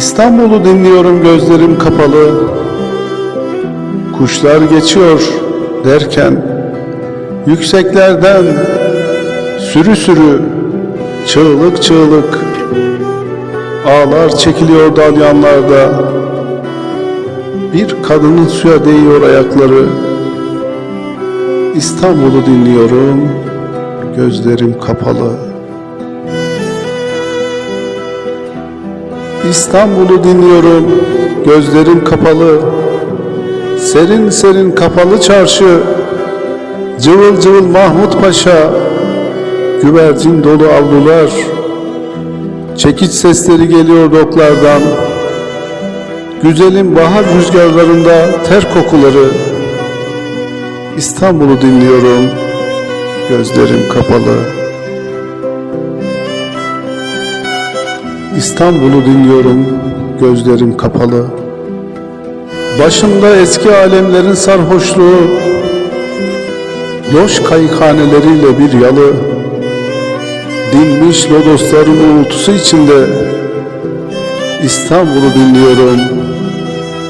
İstanbul'u dinliyorum gözlerim kapalı. Kuşlar geçiyor derken Yükseklerden sürü sürü Çığlık çığlık Ağlar çekiliyor dalyanlarda. Bir kadının suya değiyor ayakları. İstanbul'u dinliyorum Gözlerim kapalı İstanbul'u dinliyorum, gözlerim kapalı. Serin serin kapalı çarşı, cıvıl cıvıl Mahmut Paşa, güvercin dolu avlular, çekiç sesleri geliyor doklardan, güzelim bahar rüzgarlarında ter kokuları. İstanbul'u dinliyorum, gözlerim kapalı. İstanbul'u dinliyorum, gözlerim kapalı. Başımda eski alemlerin sarhoşluğu, loş kayıkhaneleriyle bir yalı, dinmiş lodosların uğultusu içinde İstanbul'u dinliyorum,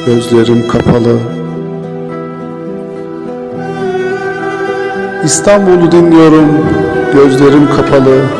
gözlerim kapalı. İstanbul'u dinliyorum, gözlerim kapalı.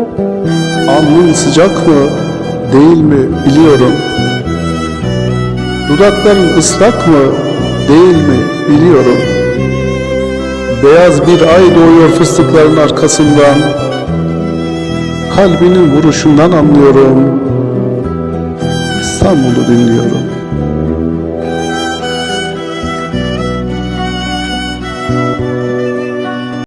Alnın sıcak mı, değil mi biliyorum. Dudakların ıslak mı, değil mi biliyorum. Beyaz bir ay doğuyor fıstıkların arkasından. Kalbinin vuruşundan anlıyorum. İstanbul'u dinliyorum.